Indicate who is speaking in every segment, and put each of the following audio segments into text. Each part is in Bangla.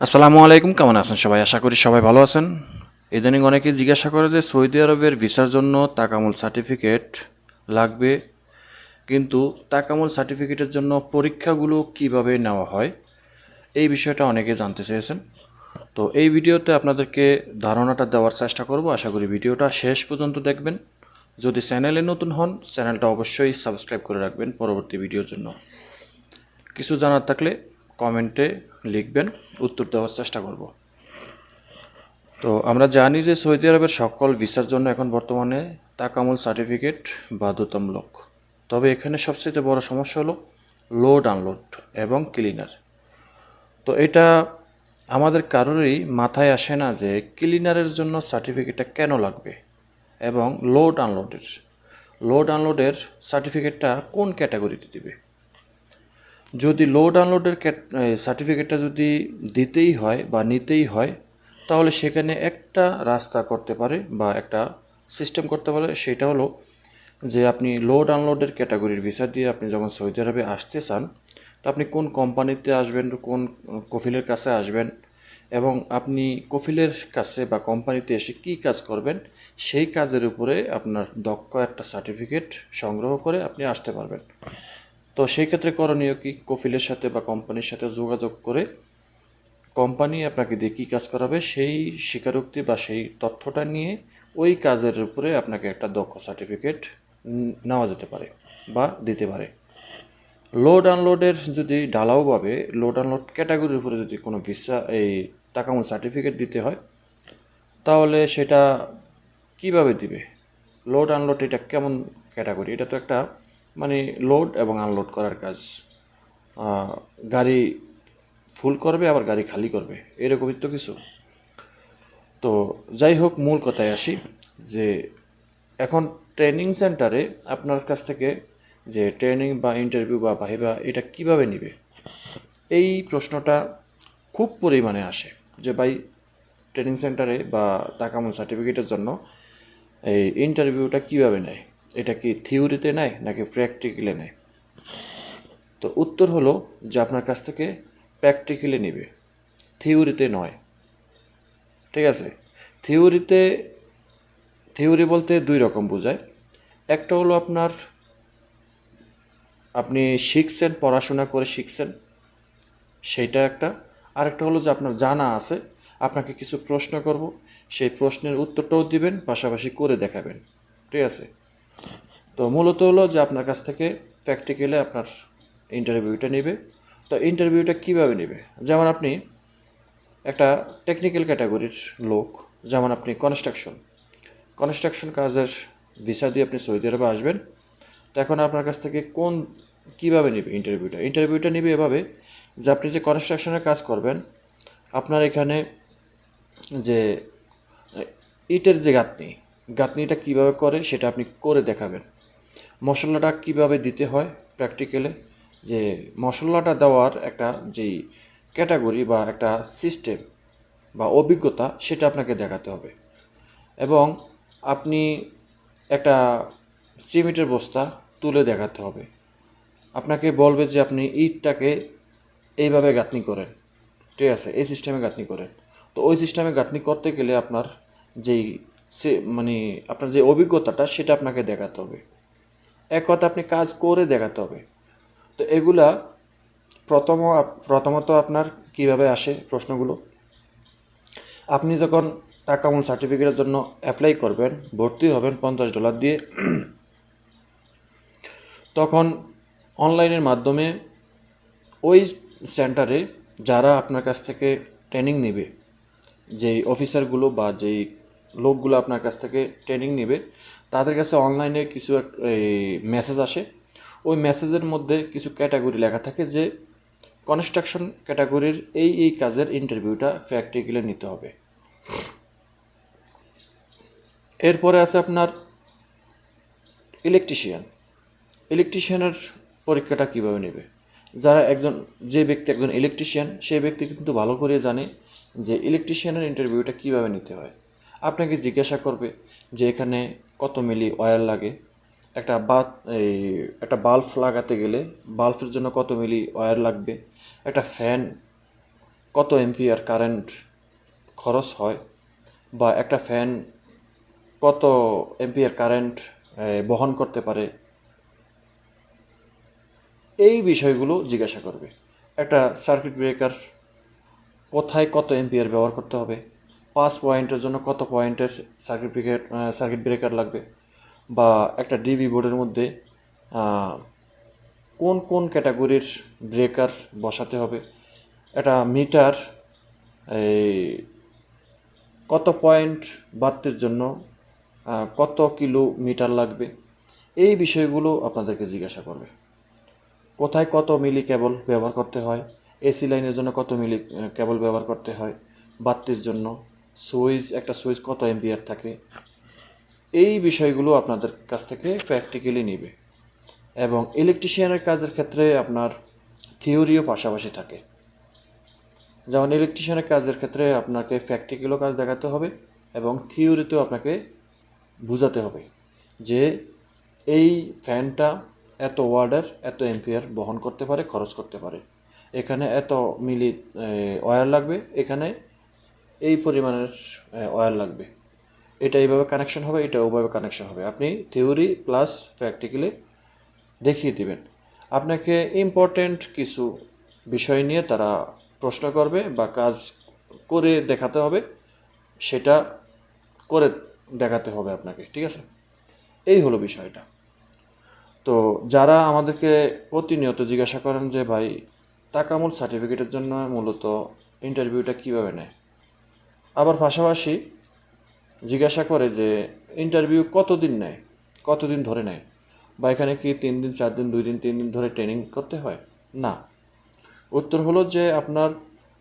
Speaker 1: আসসালামু আলাইকুম, কেমন আছেন সবাই? আশা করি সবাই ভালো আছেন। ইদানিং অনেকে জিজ্ঞাসা করে যে সৌদি আরবের ভিসার জন্য তাকামুল সার্টিফিকেট লাগবে, কিন্তু তাকামুল সার্টিফিকেটের জন্য পরীক্ষাগুলো কীভাবে নেওয়া হয়, এই বিষয়টা অনেকে জানতে চেয়েছেন। তো এই ভিডিওতে আপনাদেরকে ধারণাটা দেওয়ার চেষ্টা করব। আশা করি ভিডিওটা শেষ পর্যন্ত দেখবেন। যদি চ্যানেলে নতুন হন, চ্যানেলটা অবশ্যই সাবস্ক্রাইব করে রাখবেন পরবর্তী ভিডিওর জন্য। কিছু জানার থাকলে কমেন্টে লিখবেন, উত্তর দেওয়ার চেষ্টা করব। তো আমরা জানি যে সৌদি আরবের সকল ভিসার জন্য এখন বর্তমানে তাকামুল সার্টিফিকেট বাধ্যতামূলক। তবে এখানে সবচেয়ে বড় সমস্যা হলো লোড আনলোড এবং ক্লিনার। তো এটা আমাদের কারোরই মাথায় আসে না যে ক্লিনারের জন্য সার্টিফিকেটটা কেন লাগবে এবং লোড আনলোডের। লোড আনলোডের সার্টিফিকেটটা কোন ক্যাটাগরিতে দিবে? যদি লোড আনলোডের সার্টিফিকেটটা যদি দিতেই হয় বা নিতেই হয়, তাহলে সেখানে একটা রাস্তা করতে পারে বা একটা সিস্টেম করতে পারে, সেটা হলো যে আপনি লোড আনলোডের ক্যাটাগরির ভিসা দিয়ে আপনি যখন সৌদি আরবে আসতে চান, তো আপনি কোন কোম্পানিতে আসবেন, কোন কফিলের কাছে আসবেন এবং আপনি কফিলের কাছে বা কোম্পানিতে এসে কী কাজ করবেন, সেই কাজের উপরে আপনার দক্ষ একটা সার্টিফিকেট সংগ্রহ করে আপনি আসতে পারবেন। তো সেই ক্ষেত্রে করণীয় কি? কফিলের সাথে বা কোম্পানির সাথে যোগাযোগ করে কোম্পানি আপনাকে দিয়ে কী কাজ করাবে? সেই স্বীকারোক্তি বা সেই তথ্যটা নিয়ে ওই কাজের উপরে আপনাকে একটা দক্ষ সার্টিফিকেট নেওয়া যেতে পারে বা দিতে পারে। লোড আনলোডের যদি ঢালাওভাবে লোড আনলোড ক্যাটাগরির উপরে যদি কোনো ভিসা এই টাকামূল সার্টিফিকেট দিতে হয়, তাহলে সেটা কীভাবে দিবে? লোড আনলোড এটা কেমন ক্যাটাগরি এটা তো একটা মানে লোড এবং আনলোড করার কাজ। গাড়ি ফুল করবে, আবার গাড়ি খালি করবে। এরকমই তো কিছু। তো যাই হোক, মূল কথায় আসি যে এখন ট্রেনিং সেন্টারে আপনার কাছ থেকে যে ট্রেনিং বা ইন্টারভিউ বা ভাইবা এটা কীভাবে নিবে, এই প্রশ্নটা খুব পরিমাণে আসে যে ভাই ট্রেনিং সেন্টারে বা তাকামুল সার্টিফিকেটের জন্য এই ইন্টারভিউটা কীভাবে নেয়? এটা কি থিওরিতে নেয় নাকি প্র্যাকটিক্যালে নেয়? তো উত্তর হলো যে আপনার কাছ থেকে প্র্যাকটিক্যালি নেবে। থিওরিতে নয়। ঠিক আছে? থিওরিতে, থিওরি বলতে দুই রকম বোঝায়। একটা হলো আপনার, আপনি শিখছেন, পড়াশোনা করে শিখছেন, সেইটা একটা। আরেকটা হলো যে আপনার জানা আছে, আপনাকে কিছু প্রশ্ন করব, সেই প্রশ্নের উত্তরটাও দিবেন, পাশাপাশি করে দেখাবেন। ঠিক আছে? তো মূলত হলো যে আপনার কাছ থেকে প্র্যাকটিক্যালে আপনার ইন্টারভিউটা নেবে। তো ইন্টারভিউটা কীভাবে নেবে? যেমন আপনি একটা টেকনিক্যাল ক্যাটাগরির লোক, যেমন আপনি কনস্ট্রাকশন কনস্ট্রাকশন কাজের ভিসা দিয়ে আপনি সৌদি আরবে আসবেন। তো এখন আপনার কাছ থেকে কোন, কীভাবে নেবে ইন্টারভিউটা ইন্টারভিউটা নেবে এভাবে যে আপনি যে কনস্ট্রাকশনের কাজ করবেন, আপনার এখানে যে ইটের যে গাঁথনি, গাঁথনিটা কীভাবে করে সেটা আপনি করে দেখাবেন। মশলাটা কীভাবে দিতে হয় প্র্যাকটিক্যালে যে মশলাটা দেওয়ার একটা যেই ক্যাটাগরি বা একটা সিস্টেম বা অভিজ্ঞতা, সেটা আপনাকে দেখাতে হবে। এবং আপনি একটা সিমেন্টের বস্তা তুলে দেখাতে হবে। আপনাকে বলবে যে আপনি ইটটাকে এইভাবে গাঁথনি করেন। ঠিক আছে, এই সিস্টেমে গাঁথনি করেন। তো ওই সিস্টেমে গাঁথনি করতে গেলে আপনার যেই সে মানে আপনার যে অভিজ্ঞতাটা, সেটা আপনাকে দেখাতে হবে। এক কথা আপনি কাজ করে দেখাতে হবে। তো এগুলা প্রথম প্রথমত আপনার কীভাবে আসে প্রশ্নগুলো? আপনি যখন টাকামূল সার্টিফিকেটের জন্য অ্যাপ্লাই করবেন, ভর্তি হবেন পঞ্চাশ ডলার দিয়ে, তখন অনলাইনের মাধ্যমে ওই সেন্টারে যারা আপনার কাছ থেকে ট্রেনিং নেবে, যেই অফিসারগুলো বা যেই লোকগুলো আপনার কাছ থেকে ট্রেনিং নেবে তাদের কাছে অনলাইনে কিছু এক মেসেজ আসে। ওই মেসেজের মধ্যে কিছু ক্যাটাগরি লেখা থাকে যে কনস্ট্রাকশন ক্যাটাগরির এই এই কাজের ইন্টারভিউটা প্র্যাকটিক্যালি নিতে হবে। এরপরে আছে আপনার ইলেকট্রিশিয়ান ইলেকট্রিশিয়ানের পরীক্ষাটা কীভাবে নেবে? যারা একজন, যে ব্যক্তি একজন ইলেকট্রিশিয়ান সেই ব্যক্তি কিন্তু ভালো করে জানে যে ইলেকট্রিশিয়ানের ইন্টারভিউটা কীভাবে নিতে হয়। আপনাকে জিজ্ঞাসা করবে যে এখানে কত মিলি অয়েল লাগে। একটা বাত এই, একটা বাল্ব লাগাতে গেলে বাল্বের জন্য কত মিলি অয়েল লাগবে? একটা ফ্যান কত এমপিআর কারেন্ট খরচ হয়? বা একটা ফ্যান কত এমপিআর কারেন্ট বহন করতে পারে? এই বিষয়গুলো জিজ্ঞাসা করবে। একটা সার্কিট ব্রেকার কোথায় কত এমপিআর ব্যবহার করতে হবে? পাঁচ পয়েন্টের জন্য কত পয়েন্টের সার্কিট ব্রেকার সার্কিট ব্রেকার লাগবে? বা একটা ডিবি বোর্ডের মধ্যে কোন কোন ক্যাটাগরির ব্রেকার বসাতে হবে? একটা মিটার এই কত পয়েন্ট বাড়তির জন্য কত কিলো মিটার লাগবে? এই বিষয়গুলো আপনাদেরকে জিজ্ঞাসা করবে। কোথায় কত মিলি কেবল ব্যবহার করতে হয়? এসি লাইনের জন্য কত মিলি কেবল ব্যবহার করতে হয়? বাত্তির জন্য। সুইচ একটা সুইচ কত এম্পিয়ার থাকে? এই বিষয়গুলো আপনাদের কাছ থেকে প্র্যাকটিক্যালি নেবে। এবং ইলেকট্রিশিয়ানের কাজের ক্ষেত্রে আপনার থিওরিও পাশাপাশি থাকে। যেমন ইলেকট্রিশিয়ানের কাজের ক্ষেত্রে আপনাকে প্র্যাকটিক্যালও কাজ দেখাতে হবে এবং থিওরিতেও আপনাকে বোঝাতে হবে যে এই ফ্যানটা এত ওয়ার্ডের এত এম্পিয়ার বহন করতে পারে, খরচ করতে পারে। এখানে এত মিলি ওয়্যার লাগবে, এখানে এই পরিমাণের ওয়্যার লাগবে। এটা এইভাবে কানেকশন হবে, এটা ওভাবে কানেকশন হবে। আপনি থিওরি প্লাস প্র্যাকটিক্যালি দেখিয়ে দিবেন। আপনাকে ইম্পর্টেন্ট কিছু বিষয় নিয়ে তারা প্রশ্ন করবে বা কাজ করে দেখাতে হবে, সেটা করে দেখাতে হবে আপনাকে, ঠিক আছে? এই হলো বিষয়টা। তো যারা আমাদেরকে প্রতিনিয়ত জিজ্ঞাসা করেন যে, ভাই, তাকামুল সার্টিফিকেটের জন্য মূলত ইন্টারভিউটা কীভাবে নেয়? আবার পাশাপাশি জিজ্ঞাসা করে যে, ইন্টারভিউ কতদিন নেয়? কতদিন ধরে নেয়? বা এখানে কি তিন দিন, চার দিন, দুই দিন, তিন দিন ধরে ট্রেনিং করতে হয়? না। উত্তর হলো যে, আপনার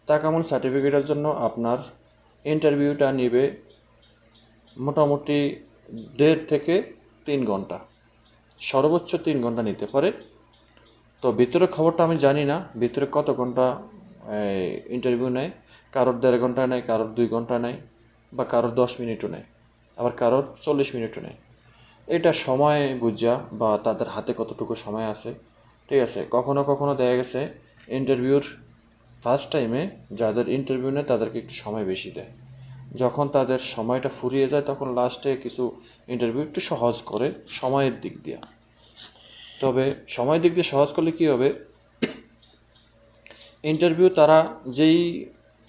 Speaker 1: তাকামুল সার্টিফিকেটের জন্য আপনার ইন্টারভিউটা নেবে মোটামুটি দেড় থেকে তিন ঘণ্টা। সর্বোচ্চ তিন ঘণ্টা নিতে পারে। তো ভিতরের খবরটা আমি জানি না, ভিতরে কত ঘণ্টা ইন্টারভিউ নেয়। কারোর দেড় ঘণ্টা নেয় কারোর দুই ঘণ্টা নেয় বা কারোর দশ মিনিটও নেয় আবার কারোর চল্লিশ মিনিটও নেয় এটা সময় বুঝা বা তাদের হাতে কতটুকু সময় আছে, ঠিক আছে? কখনো কখনো দেখা গেছে ইন্টারভিউর ফার্স্ট টাইমে যাদের ইন্টারভিউ নেয়, তাদেরকে একটু সময় বেশি দেয়। যখন তাদের সময়টা ফুরিয়ে যায়, তখন লাস্টে কিছু ইন্টারভিউ একটু সহজ করে সময়ের দিক দিয়ে। তবে সময়ের দিক দিয়ে সহজ করলে কী হবে? ইন্টারভিউ তারা যেই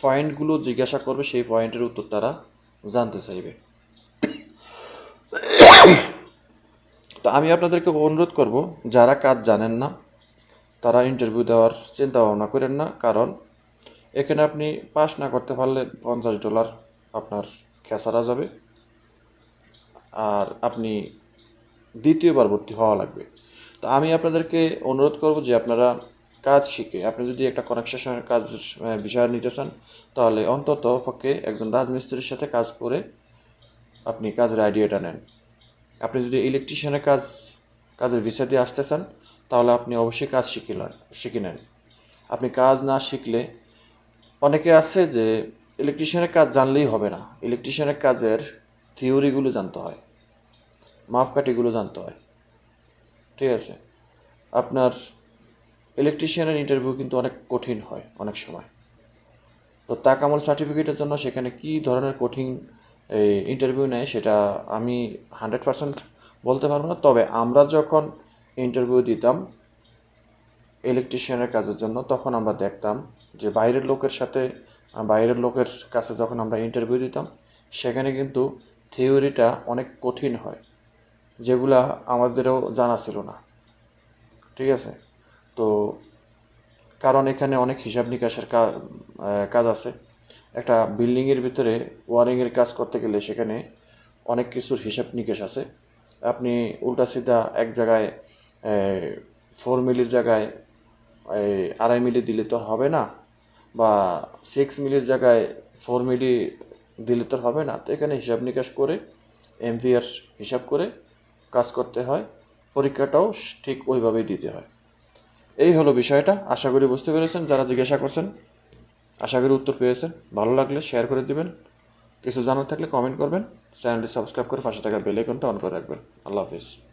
Speaker 1: পয়েন্টগুলো জিজ্ঞাসা করবে, সেই পয়েন্টের উত্তর তারা জানতে চাইবে। তো আমি আপনাদেরকে অনুরোধ করব, যারা কাজ জানেন না, তারা ইন্টারভিউ দেওয়ার চিন্তা ভাবনা করেন না, কারণ এখানে আপনি পাস না করতে পারলে পঞ্চাশ ডলার আপনার খেসারা যাবে, আর আপনি দ্বিতীয়বার ভর্তি হওয়া লাগবে। তো আমি আপনাদেরকে অনুরোধ করব যে আপনারা কাজ শিখে আপনি যদি একটা কনস্ট্রাকশনের কাজ বিষয় নিতে চান, তাহলে অন্তত পক্ষে একজন রাজমিস্ত্রির সাথে কাজ করে আপনি কাজের আইডিয়াটা নেন। আপনি যদি ইলেকট্রিশিয়ানের কাজ, কাজের ভিসা দিয়ে আসতে চান, তাহলে আপনি অবশ্যই কাজ শিখে শিখে নেন। আপনি কাজ না শিখলে, অনেকে আছে যে ইলেকট্রিশিয়ানের কাজ জানলেই হবে না। ইলেকট্রিশিয়ানের কাজের থিওরিগুলো জানতে হয়, মাপকাঠিগুলো জানতে হয়। ঠিক আছে? আপনার ইলেকট্রিশিয়ানের ইন্টারভিউ কিন্তু অনেক কঠিন হয়, অনেক সময়। তো তাকামল সার্টিফিকেটের জন্য সেখানে কী ধরনের কঠিন এই ইন্টারভিউ নেয় সেটা আমি হান্ড্রেড পার্সেন্ট বলতে পারব না। তবে আমরা যখন ইন্টারভিউ দিতাম ইলেকট্রিশিয়ানের কাজের জন্য, তখন আমরা দেখতাম যে বাইরের লোকের সাথে, বাইরের লোকের কাছে যখন আমরা ইন্টারভিউ দিতাম, সেখানে কিন্তু থিওরিটা অনেক কঠিন হয়, যেগুলা আমাদেরও জানা ছিল না। ঠিক আছে? তো কারণ এখানে অনেক হিসাব নিকাশের কাজ আছে। একটা বিল্ডিংয়ের ভিতরে ওয়ারিংয়ের কাজ করতে গেলে সেখানে অনেক কিছুর হিসাব নিকাশ আছে। আপনি উল্টা সিধা এক জায়গায় ফোর মিলির জায়গায় আড়াই মিলি দিলে তো হবে না বা সিক্স মিলির জায়গায় ফোর মিলি দিলে তো হবে না। তো এখানে হিসাব নিকাশ করে এমভিআর হিসাব করে কাজ করতে হয়। পরীক্ষাটাও ঠিক ওইভাবেই দিতে হয়। এই হলো বিষয়টা। আশা করি বুঝতে পেরেছেন। যারা জিজ্ঞাসা করছেন, আশা করি উত্তর পেয়েছেন। ভালো লাগলে শেয়ার করে দিবেন। কিছু জানার থাকলে কমেন্ট করবেন। চ্যানেলটি সাবস্ক্রাইব করে পাশে থাকা বেল আইকনটা অন করে রাখবেন। আল্লাহ হাফিজ।